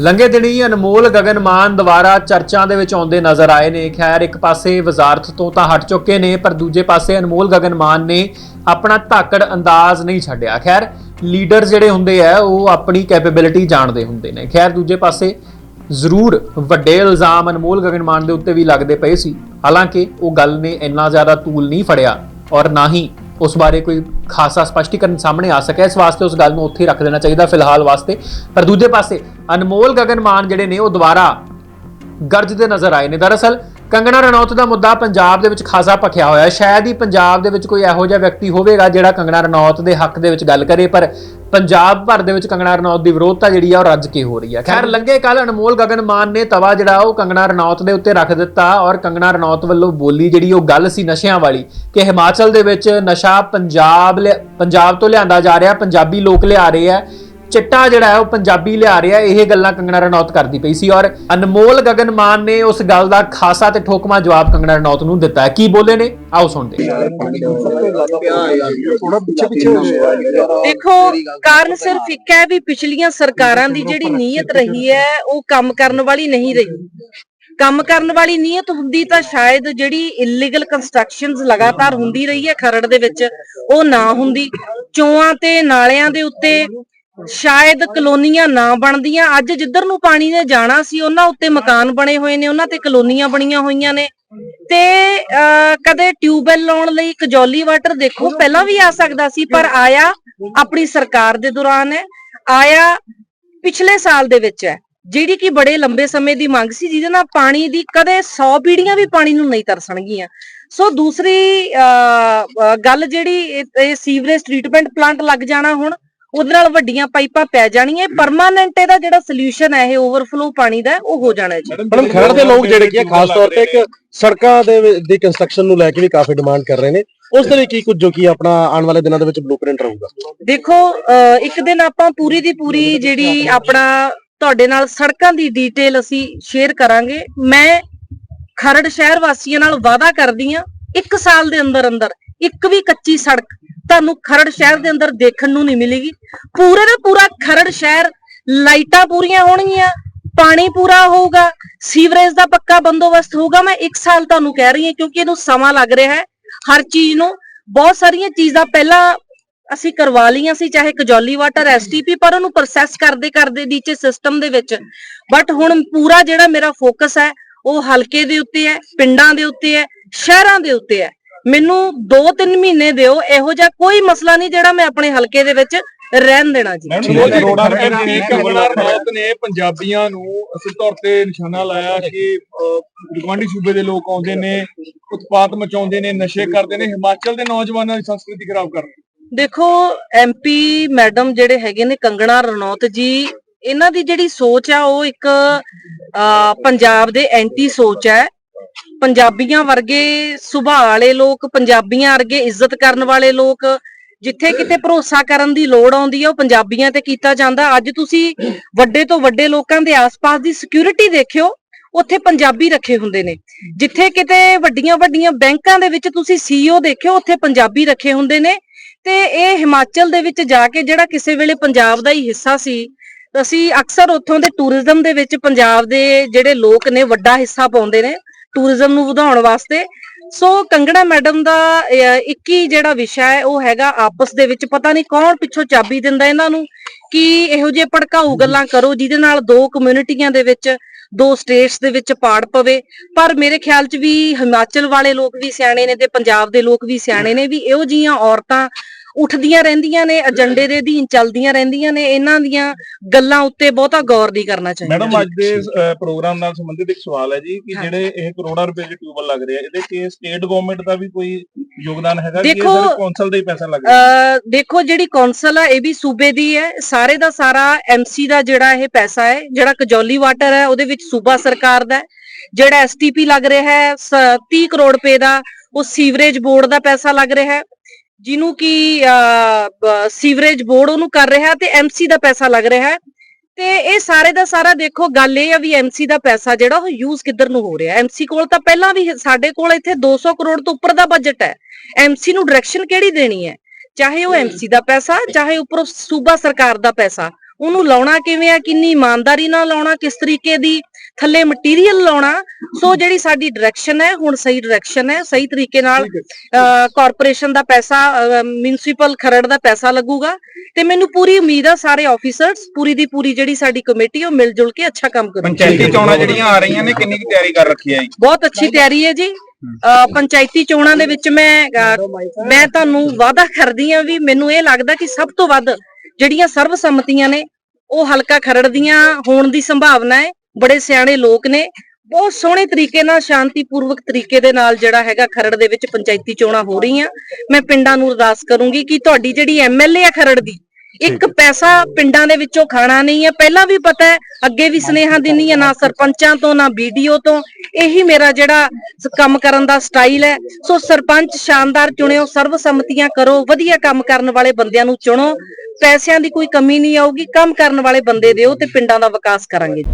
ਲੰਘੇ ਦਿਨੀ ਅਨਮੋਲ ਗਗਨਮਾਨ ਦੁਆਰਾ ਚਰਚਾਂ ਦੇ ਵਿੱਚ ਆਉਂਦੇ ਨਜ਼ਰ ਆਏ ਨੇ। ਖੈਰ, ਇੱਕ ਪਾਸੇ ਵਜ਼ਾਰਤ ਤੋਂ ਤਾਂ ਹਟ ਚੁੱਕੇ ਨੇ, ਪਰ ਦੂਜੇ ਪਾਸੇ ਅਨਮੋਲ ਗਗਨਮਾਨ ਨੇ ਆਪਣਾ ਧਾਕੜ ਅੰਦਾਜ਼ ਨਹੀਂ ਛੱਡਿਆ। ਖੈਰ, ਲੀਡਰ ਜਿਹੜੇ ਹੁੰਦੇ ਆ, ਉਹ ਆਪਣੀ ਕੈਪੇਬਿਲਿਟੀ ਜਾਣਦੇ ਹੁੰਦੇ ਨੇ। ਖੈਰ, ਦੂਜੇ ਪਾਸੇ ਜ਼ਰੂਰ ਵੱਡੇ ਇਲਜ਼ਾਮ ਅਨਮੋਲ ਗਗਨਮਾਨ ਦੇ ਉੱਤੇ ਵੀ ਲੱਗਦੇ ਪਏ ਸੀ। ਹਾਲਾਂਕਿ ਉਹ ਗੱਲ ਨੇ ਇੰਨਾ ਜ਼ਿਆਦਾ ਤੂਲ ਨਹੀਂ ਫੜਿਆ ਔਰ ਨਾ ਹੀ ਉਸ ਬਾਰੇ ਕੋਈ ਖਾਸਾ ਸਪਸ਼ਟੀਕਰਨ ਸਾਹਮਣੇ ਆ ਸਕਿਆ। ਇਸ ਵਾਸਤੇ ਉਸ ਗੱਲ ਨੂੰ ਉੱਥੇ ਹੀ ਰੱਖ ਦੇਣਾ ਚਾਹੀਦਾ ਫਿਲਹਾਲ ਵਾਸਤੇ। ਪਰ ਦੂਜੇ ਪਾਸੇ ਅਨਮੋਲ ਗਗਨ ਮਾਨ ਜਿਹੜੇ ਨੇ ਉਹ ਦੁਬਾਰਾ ਗਰਜਦੇ ਨਜ਼ਰ ਆਏ ਨੇ। ਦਰਅਸਲ ਕੰਗਣਾ ਰਣੌਤ ਦਾ ਮੁੱਦਾ ਪੰਜਾਬ ਦੇ ਵਿੱਚ ਖਾਸਾ ਭਖਿਆ ਹੋਇਆ ਹੈ। ਸ਼ਾਇਦ ਹੀ ਪੰਜਾਬ ਦੇ ਵਿੱਚ ਕੋਈ ਇਹੋ ਜਿਹਾ ਵਿਅਕਤੀ ਹੋਵੇਗਾ ਜਿਹੜਾ ਕੰਗਣਾ ਰਣੌਤ ਦੇ ਹੱਕ ਦੇ ਵਿੱਚ ਗੱਲ ਕਰੇ ਪਰ ਪੰਜਾਬ ਭਰ ਦੇ ਵਿੱਚ ਕੰਗਣਾ ਰਣੌਤ ਦੀ ਵਿਰੋਧਤਾ ਜਿਹੜੀ ਆ ਉਹ ਰੱਜ ਕੇ ਹੋ ਰਹੀ ਹੈ ਖੈਰ ਲੰਗੇ ਕੱਲ ਅਨਮੋਲ ਗਗਨਮਾਨ ਨੇ ਤਵਾ ਜਿਹੜਾ ਉਹ ਕੰਗਣਾ ਰਣੌਤ ਦੇ ਉੱਤੇ ਰੱਖ ਦਿੱਤਾ ਔਰ ਕੰਗਣਾ ਰਣੌਤ ਵੱਲੋਂ ਬੋਲੀ ਜਿਹੜੀ ਉਹ ਗੱਲ ਸੀ ਨਸ਼ਿਆਂ ਵਾਲੀ ਕਿ ਹਿਮਾਚਲ ਦੇ ਵਿੱਚ ਨਸ਼ਾ ਪੰਜਾਬ ਪੰਜਾਬ ਤੋਂ ਲਿਆਂਦਾ ਜਾ ਰਿਹਾ ਪੰਜਾਬੀ ਲੋਕ ਲਿਆ ਰਹੇ ਆ। ਚਿੱਟਾ ਜਿਹੜਾ ਹੈ ਉਹ ਪੰਜਾਬੀ ਲਿਆ ਰਿਹਾ ਇਹ ਗੱਲਾਂ ਕੰਗਣਾ ਰਣੌਤ ਕਰਦੀ ਪਈ ਸੀ ਔਰ ਅਨਮੋਲ ਗਗਨਮਾਨ ਨੇ ਉਸ ਗੱਲ ਦਾ ਖਾਸਾ ਤੇ ਠੋਕਮਾ ਜਵਾਬ ਕੰਗਣਾ ਰਣੌਤ ਨੂੰ ਦਿੱਤਾ ਹੈ। ਕੀ ਬੋਲੇ ਨੇ? ਆਓ ਸੁਣਦੇ ਦੇਖੋ ਕਾਰਨ ਸਿਰਫ ਇੱਕ ਹੈ ਵੀ ਪਿਛਲੀਆਂ ਸਰਕਾਰਾਂ ਦੀ ਜਿਹੜੀ ਨੀਅਤ ਰਹੀ ਹੈ ਉਹ ਕੰਮ ਕਰਨ ਵਾਲੀ ਨਹੀਂ ਰਹੀ। ਕੰਮ ਕਰਨ ਵਾਲੀ ਨੀਅਤ ਹੁੰਦੀ ਤਾਂ ਸ਼ਾਇਦ ਜਿਹੜੀ ਇਲੀਗਲ ਕੰਸਟਰਕਸ਼ਨਸ ਲਗਾਤਾਰ ਹੁੰਦੀ ਰਹੀ ਹੈ ਖਰੜ ਦੇ ਵਿੱਚ ਉਹ ਨਾ ਹੁੰਦੀ। ਚੋਆਂ ਤੇ ਨਾਲਿਆਂ ਦੇ ਉੱਤੇ ਸ਼ਾਇਦ ਕਲੋਨੀਆਂ ਨਾ ਬਣਦੀਆਂ। ਅੱਜ ਜਿੱਧਰ ਨੂੰ ਪਾਣੀ ਨੇ ਜਾਣਾ ਸੀ ਉਹਨਾਂ ਉੱਤੇ ਮਕਾਨ ਬਣੇ ਹੋਏ ਨੇ ਉਹਨਾਂ ਤੇ ਕਲੋਨੀਆਂ ਬਣੀਆਂ ਹੋਈਆਂ ਨੇ। ਤੇ ਅਹ, ਕਦੇ ਟਿਊਬਵੈਲ ਲਾਉਣ ਲਈ ਕਜੌਲੀ ਵਾਟਰ ਦੇਖੋ ਪਹਿਲਾਂ ਵੀ ਆ ਸਕਦਾ ਸੀ ਪਰ ਆਇਆ ਆਪਣੀ ਸਰਕਾਰ ਦੇ ਦੌਰਾਨ ਹੈ। ਆਇਆ ਪਿਛਲੇ ਸਾਲ ਦੇ ਵਿੱਚ ਹੈ ਜਿਹੜੀ ਕਿ ਬੜੇ ਲੰਬੇ ਸਮੇਂ ਦੀ ਮੰਗ ਸੀ ਜਿਹਦੇ ਨਾਲ ਪਾਣੀ ਦੀ ਕਦੇ 100 ਪੀੜੀਆਂ ਵੀ ਪਾਣੀ ਨੂੰ ਨਹੀਂ ਤਰਸਣਗੀਆਂ। ਸੋ ਦੂਸਰੀ ਅਹ, ਗੱਲ ਜਿਹੜੀ ਇਹ ਸੀਵਰੇਜ ਟ੍ਰੀਟਮੈਂਟ ਪਲਾਂਟ ਲੱਗ ਜਾਣਾ ਹੁਣ ਉਹਦੇ ਨਾਲ ਵੱਡੀਆਂ ਪਾਈਪਾਂ ਪੈ ਜਾਣੀਆਂ ਪਰਮਾਨੈਂਟ ਇਹਦਾ ਜਿਹੜਾ ਸੋਲੂਸ਼ਨ ਹੈ ਇਹ ਓਵਰਫਲੋ ਪਾਣੀ ਦਾ ਉਹ ਹੋ ਜਾਣਾ ਜੀ। ਮੈਡਮ ਖਰੜ ਦੇ ਲੋਕ ਜਿਹੜੇ ਕੀ ਖਾਸ ਤੌਰ ਤੇ ਇੱਕ ਸੜਕਾਂ ਦੇ ਦੀ ਕੰਸਟਰਕਸ਼ਨ ਨੂੰ ਲੈ ਕੇ ਵੀ ਕਾਫੀ ਡਿਮਾਂਡ ਕਰ ਰਹੇ ਨੇ। ਉਸ ਦੇ ਲਈ ਕੀ ਕੁਝ ਜੋ ਕਿ ਆਪਣਾ ਆਉਣ ਵਾਲੇ ਦਿਨਾਂ ਦੇ ਵਿੱਚ ਬਲੂਪ੍ਰਿੰਟ ਰਹੂਗਾ? ਦੇਖੋ ਅਹ ਇੱਕ ਦਿਨ ਆਪਾਂ ਪੂਰੀ ਦੀ ਪੂਰੀ ਜਿਹੜੀ ਆਪਣਾ ਤੁਹਾਡੇ ਨਾਲ ਸੜਕਾਂ ਦੀ ਡੀਟੇਲ ਅਸੀਂ ਸ਼ੇਅਰ ਕਰਾਂਗੇ। ਮੈਂ ਖਰੜ ਸ਼ਹਿਰ ਵਾਸੀਆਂ ਨਾਲ ਵਾਅਦਾ ਕਰਦੀ ਆ ਇੱਕ ਸਾਲ ਦੇ ਅੰਦਰ ਅੰਦਰ ਇੱਕ ਵੀ ਕੱਚੀ ਸੜਕ ਤੁਹਾਨੂੰ ਖਰੜ ਸ਼ਹਿਰ ਦੇ ਅੰਦਰ ਦੇਖਣ ਨੂੰ ਨਹੀਂ ਮਿਲੇਗੀ। ਪੂਰੇ ਦਾ ਪੂਰਾ ਖਰੜ ਸ਼ਹਿਰ ਲਾਈਟਾਂ ਪੂਰੀਆਂ ਹੋਣਗੀਆਂ, ਪਾਣੀ ਪੂਰਾ ਹੋਊਗਾ, ਸੀਵਰੇਜ ਦਾ ਪੱਕਾ ਬੰਦੋਬਸਤ ਹੋਊਗਾ। ਮੈਂ ਇੱਕ ਸਾਲ ਤੁਹਾਨੂੰ ਕਹਿ ਰਹੀ ਹਾਂ, ਕਿਉਂਕਿ ਇਹਨੂੰ ਸਮਾਂ ਲੱਗ ਰਿਹਾ ਹੈ। ਹਰ ਚੀਜ਼ ਨੂੰ ਬਹੁਤ ਸਾਰੀਆਂ ਚੀਜ਼ਾਂ ਪਹਿਲਾਂ ਅਸੀਂ ਕਰਵਾ ਲਈਆਂ ਸੀ, ਚਾਹੇ ਕਜੌਲੀ ਵਾਟਰ ਐਸਟੀਪੀ ਪਰ ਉਹਨੂੰ ਪ੍ਰੋਸੈਸ ਕਰਦੇ ਕਰਦੇ ਨੀਚੇ ਸਿਸਟਮ ਦੇ ਵਿੱਚ। ਬਟ ਹੁਣ ਪੂਰਾ ਜਿਹੜਾ ਮੇਰਾ ਫੋਕਸ ਹੈ, ਉਹ ਹਲਕੇ ਦੇ ਉੱਤੇ ਹੈ, ਪਿੰਡਾਂ ਦੇ ਉੱਤੇ ਹੈ, ਸ਼ਹਿਰਾਂ ਦੇ ਉੱਤੇ ਹੈ। ਮੈਨੂੰ 2-3 ਮਹੀਨੇ ਦਿਓ ਇਹੋ ਜਿਹਾ ਕੋਈ ਮਸਲਾ ਨਹੀਂ ਜਿਹੜਾ ਮੈਂ ਆਪਣੇ ਹਲਕੇ ਦੇ ਵਿੱਚ ਰਹਿਣ ਦੇਣਾ ਜੀ। ਮੈਡਮ ਕਰੋੜਾਂ ਰੁਪਏ ਦੀ ਕੰਗਣਾ ਰਣੌਤ ਨੇ ਪੰਜਾਬੀਆਂ ਨੂੰ ਅਸਲ ਤੌਰ ਤੇ ਨਿਸ਼ਾਨਾ ਲਾਇਆ ਕਿ ਗਵਾਂਢੀ ਸੂਬੇ ਦੇ ਲੋਕ ਆਉਂਦੇ ਨੇ ਉਤਪਾਤ ਮਚਾਉਂਦੇ ਨੇ ਨਸ਼ੇ ਕਰਦੇ ਨੇ ਹਿਮਾਚਲ ਦੇ ਨੌਜਵਾਨਾਂ ਦੀ ਸੰਸਕ੍ਰਿਤੀ ਖਰਾਬ ਕਰ ਰਹੇ ਨੇ। ਦੇਖੋ ਐਮਪੀ ਮੈਡਮ ਜਿਹੜੇ ਹੈਗੇ ਨੇ ਕੰਗਣਾ ਰਣੌਤ ਜੀ ਇਹਨਾਂ ਦੀ ਜਿਹੜੀ ਸੋਚ ਆ ਉਹ ਇੱਕ ਪੰਜਾਬ ਦੇ ਐਂਟੀ ਸੋਚ ਹੈ। ਪੰਜਾਬੀਆਂ ਵਰਗੇ ਸੁਭਾਅ ਵਾਲੇ ਲੋਕ, ਪੰਜਾਬੀਆਂ ਵਰਗੇ ਇੱਜ਼ਤ ਕਰਨ ਵਾਲੇ ਲੋਕ, ਜਿੱਥੇ ਕਿਤੇ ਭਰੋਸਾ ਕਰਨ ਦੀ ਲੋੜ ਆਉਂਦੀ ਹੈ ਉਹ ਪੰਜਾਬੀਆਂ ਤੇ ਕੀਤਾ ਜਾਂਦਾ। ਅੱਜ ਤੁਸੀਂ ਵੱਡੇ ਤੋਂ ਵੱਡੇ ਲੋਕਾਂ ਦੇ ਆਸ-ਪਾਸ ਦੀ ਸਿਕਿਉਰਿਟੀ ਦੇਖਿਓ, ਉੱਥੇ ਪੰਜਾਬੀ ਰੱਖੇ ਹੁੰਦੇ ਨੇ। ਜਿੱਥੇ ਕਿਤੇ ਵੱਡੀਆਂ ਵੱਡੀਆਂ ਬੈਂਕਾਂ ਦੇ ਵਿੱਚ ਤੁਸੀਂ ਸੀਈਓ ਦੇਖਿਓ, ਉੱਥੇ ਪੰਜਾਬੀ ਰੱਖੇ ਹੁੰਦੇ ਨੇ। ਤੇ ਇਹ ਹਿਮਾਚਲ ਦੇ ਵਿੱਚ ਜਾ ਕੇ ਜਿਹੜਾ ਕਿਸੇ ਵੇਲੇ ਪੰਜਾਬ ਦਾ ਹੀ ਹਿੱਸਾ ਸੀ, ਅਸੀਂ ਅਕਸਰ ਉੱਥੋਂ ਦੇ ਟੂਰਿਜ਼ਮ ਦੇ ਵਿੱਚ ਪੰਜਾਬ ਦੇ ਜਿਹੜੇ ਲੋਕ ਨੇ, ਵੱਡਾ ਹਿੱਸਾ ਪਾਉਂਦੇ ਨੇ। ਟੂਰਿਜ਼ਮ ਨੂੰ ਵਧਾਉਣ ਵਾਸਤੇ। ਸੋ ਕੰਗੜਾ ਮੈਡਮ ਦਾ ਅਹ, ਇੱਕ ਹੀ ਜਿਹੜਾ ਵਿਸ਼ਾ ਹੈ ਉਹ ਹੈਗਾ ਆਪਸ ਦੇ ਵਿੱਚ। ਪਤਾ ਨਹੀਂ ਕੌਣ ਪਿੱਛੋਂ ਚਾਬੀ ਦਿੰਦਾ ਇਹਨਾਂ ਨੂੰ ਕਿ ਇਹੋ ਜਿਹੇ ਭੜਕਾਊ ਗੱਲਾਂ ਕਰੋ ਜਿਹਦੇ ਨਾਲ ਦੋ ਕਮਿਊਨਿਟੀਆਂ ਦੇ ਵਿੱਚ ਦੋ ਸਟੇਟਸ ਦੇ ਵਿੱਚ ਪਾੜ ਪਵੇ। ਪਰ ਮੇਰੇ ਖਿਆਲ 'ਚ ਵੀ ਹਿਮਾਚਲ ਵਾਲੇ ਲੋਕ ਵੀ ਸਿਆਣੇ ਨੇ ਤੇ ਪੰਜਾਬ ਦੇ ਲੋਕ ਵੀ ਸਿਆਣੇ ਨੇ ਵੀ ਇਹੋ ਜੀਆਂ ਔਰਤਾਂ ਉੱਠਦੀਆਂ ਰਹਿੰਦੀਆਂ ਨੇ ਏਜੰਡੇ ਦੇ ਅਧੀਨ ਚੱਲਦੀਆਂ ਰਹਿੰਦੀਆਂ ਨੇ ਇਹਨਾਂ ਦੀਆਂ ਗੱਲਾਂ ਉੱਤੇ ਬਹੁਤਾ ਗੌਰ ਨਹੀਂ ਕਰਨਾ ਚਾਹੀਦਾ। ਮੈਡਮ ਅੱਜ ਦੇ ਪ੍ਰੋਗਰਾਮ ਨਾਲ ਸੰਬੰਧਿਤ ਇੱਕ ਸਵਾਲ ਹੈ ਜੀ ਕਿ। ਜਿਹੜੇ ਇਹ ਕਰੋੜਾਂ ਰੁਪਏ ਦੇ ਟਿਊਬਲ ਲੱਗ ਰਹੇ ਆ ਇਹਦੇ ਕਿ ਸਟੇਟ ਗਵਰਨਮੈਂਟ ਦਾ ਵੀ ਕੋਈ ਯੋਗਦਾਨ ਹੈਗਾ ਕਿ ਇਹ ਦੇਖੋ, ਸਿਰਫ ਕੌਂਸਲ ਦਾ ਹੀ ਪੈਸਾ ਲੱਗ ਰਿਹਾ। ਦੇਖੋ ਜਿਹੜੀ ਕੌਂਸਲ ਆ ਇਹ ਵੀ ਸੂਬੇ ਦੀ ਹੈ। ਸਾਰੇ ਦਾ ਸਾਰਾ ਐਮਸੀ ਦਾ ਜਿਹੜਾ ਇਹ ਪੈਸਾ ਹੈ ਜਿਹੜਾ ਕਜੌਲੀ ਵਾਟਰ ਹੈ ਉਹਦੇ ਵਿੱਚ ਸੂਬਾ ਸਰਕਾਰ ਦਾ ਹੈ। ਜਿਹੜਾ ਐਸਟੀਪੀ ਲੱਗ ਰਿਹਾ ਹੈ ਸ- 30 ਕਰੋੜ ਰੁਪਏ ਦਾ ਉਹ ਸੀਵਰੇਜ ਬੋਰਡ ਦਾ ਪੈਸਾ ਲੱਗ ਰਿਹਾ ਹੈ। ਜਿਹਨੂੰ ਕਿ ਸੀਵਰੇਜ ਬੋਰਡ ਉਹਨੂੰ ਕਰ ਰਿਹਾ ਤੇ ਐਮਸੀ ਦਾ ਪੈਸਾ ਲੱਗ ਰਿਹਾ ਤੇ ਇਹ ਸਾਰੇ ਦਾ ਸਾਰਾ ਦੇਖੋ, ਗੱਲ ਇਹ ਆ ਵੀ ਐਮਸੀ ਦਾ ਪੈਸਾ ਜਿਹੜਾ ਉਹ ਯੂਜ਼ ਕਿੱਧਰ ਨੂੰ ਹੋ ਰਿਹਾ। ਐਮਸੀ ਕੋਲ ਤਾਂ ਪਹਿਲਾਂ ਵੀ ਸਾਡੇ ਕੋਲ ਇੱਥੇ 200 ਕਰੋੜ ਤੋਂ ਉੱਪਰ ਦਾ ਬਜਟ ਹੈ। ਐਮਸੀ ਨੂੰ ਡਾਇਰੈਕਸ਼ਨ ਕਿਹੜੀ ਦੇਣੀ ਹੈ? ਚਾਹੇ ਉਹ ਐਮਸੀ ਦਾ ਪੈਸਾ, ਚਾਹੇ ਉੱਪਰੋਂ ਸੂਬਾ ਸਰਕਾਰ ਦਾ ਪੈਸਾ। ਉਹਨੂੰ ਲਾਉਣਾ ਕਿਵੇਂ ਆ ਕਿੰਨੀ ਇਮਾਨਦਾਰੀ ਨਾਲ ਲਾਉਣਾ ਕਿਸ ਤਰੀਕੇ ਦੀ ਥੱਲੇ ਮਟੀਰੀਅਲ ਲਾਉਣਾ ਸੋ ਜਿਹੜੀ ਸਾਡੀ ਡਾਇਰੈਕਸ਼ਨ ਹੈ ਹੁਣ ਸਹੀ ਡਾਇਰੈਕਸ਼ਨ ਹੈ ਸਹੀ ਤਰੀਕੇ ਨਾਲ ਕਾਰਪੋਰੇਸ਼ਨ ਦਾ ਪੈਸਾ ਮਿਊਨਿਸਪਲ ਖਰੜ ਦਾ ਪੈਸਾ ਲੱਗੂਗਾ ਤੇ ਮੈਨੂੰ ਪੂਰੀ ਉਮੀਦ ਆ ਸਾਰੇ ਆਫੀਸਰਸ ਪੂਰੀ ਦੀ ਪੂਰੀ ਜਿਹੜੀ ਸਾਡੀ ਕਮੇਟੀ ਉਹ ਮਿਲ ਜੁਲ ਕੇ ਅੱਛਾ ਕੰਮ ਕਰੂਗੀ। ਪੰਚਾਇਤੀ ਚੋਣਾਂ ਜਿਹੜੀਆਂ ਆ ਰਹੀਆਂ ਨੇ ਕਿੰਨੀ ਕੁ ਤਿਆਰੀ ਕਰ ਰੱਖੀ ਹੈ ਜੀ? ਬਹੁਤ ਅੱਛੀ ਤਿਆਰੀ ਹੈ ਜੀ। ਅਹ ਪੰਚਾਇਤੀ ਚੋਣਾਂ ਦੇ ਵਿੱਚ ਮੈਂ ਮੈਂ ਤੁਹਾਨੂੰ ਵਾਅਦਾ ਕਰਦੀ ਹਾਂ ਵੀ ਮੈਨੂੰ ਇਹ ਲੱਗਦਾ ਕਿ ਸਭ ਤੋਂ ਵੱਧ ਜਿਹੜੀਆਂ ਸਰਬਸੰਮਤੀਆਂ ਨੇ, ਉਹ ਹਲਕਾ ਖਰੜ ਦੀਆਂ ਹੋਣ ਦੀ ਸੰਭਾਵਨਾ ਹੈ, ਬੜੇ ਸਿਆਣੇ ਲੋਕ ਨੇ। ਬਹੁਤ ਸੋਹਣੇ ਤਰੀਕੇ ਨਾਲ, ਸ਼ਾਂਤੀਪੂਰਵਕ ਤਰੀਕੇ ਦੇ ਨਾਲ ਜਿਹੜਾ ਹੈਗਾ ਖਰੜ ਦੇ ਵਿੱਚ ਪੰਚਾਇਤੀ ਚੋਣਾਂ ਹੋ ਰਹੀਆਂ। ਮੈਂ ਪਿੰਡਾਂ ਨੂੰ ਅਰਦਾਸ ਕਰੂੰਗੀ ਕਿ ਤੁਹਾਡੀ ਜਿਹੜੀ ਐਮਐਲਏ ਆ ਖਰੜ ਦੀ ਇੱਕ ਪੈਸਾ ਪਿੰਡਾਂ ਦੇ ਵਿੱਚੋਂ ਖਾਣਾ ਨਹੀਂ ਹੈ। ਪਹਿਲਾਂ ਵੀ ਪਤਾ ਹੈ ਅੱਗੇ ਵੀ ਸਨੇਹਾ ਦਿੰਨੀ ਹੈ ਨਾ ਸਰਪੰਚਾਂ ਤੋਂ ਨਾ ਵੀਡੀਓ ਤੋਂ। ਇਹੀ ਮੇਰਾ ਜਿਹੜਾ ਕੰਮ ਕਰਨ ਦਾ ਸਟਾਈਲ ਹੈ। ਸੋ ਸਰਪੰਚ ਸ਼ਾਨਦਾਰ ਚੁਣਿਓ ਸਰਬਸੰਮਤੀਆਂ ਕਰੋ ਵਧੀਆ ਕੰਮ ਕਰਨ ਵਾਲੇ ਬੰਦਿਆਂ ਨੂੰ ਚੁਣੋ। ਪੈਸਿਆਂ ਦੀ ਕੋਈ ਕਮੀ ਨਹੀਂ ਆਊਗੀ ਕੰਮ ਕਰਨ ਵਾਲੇ ਬੰਦੇ ਦਿਓ ਤੇ ਪਿੰਡਾਂ ਦਾ ਵਿਕਾਸ ਕਰਾਂਗੇ।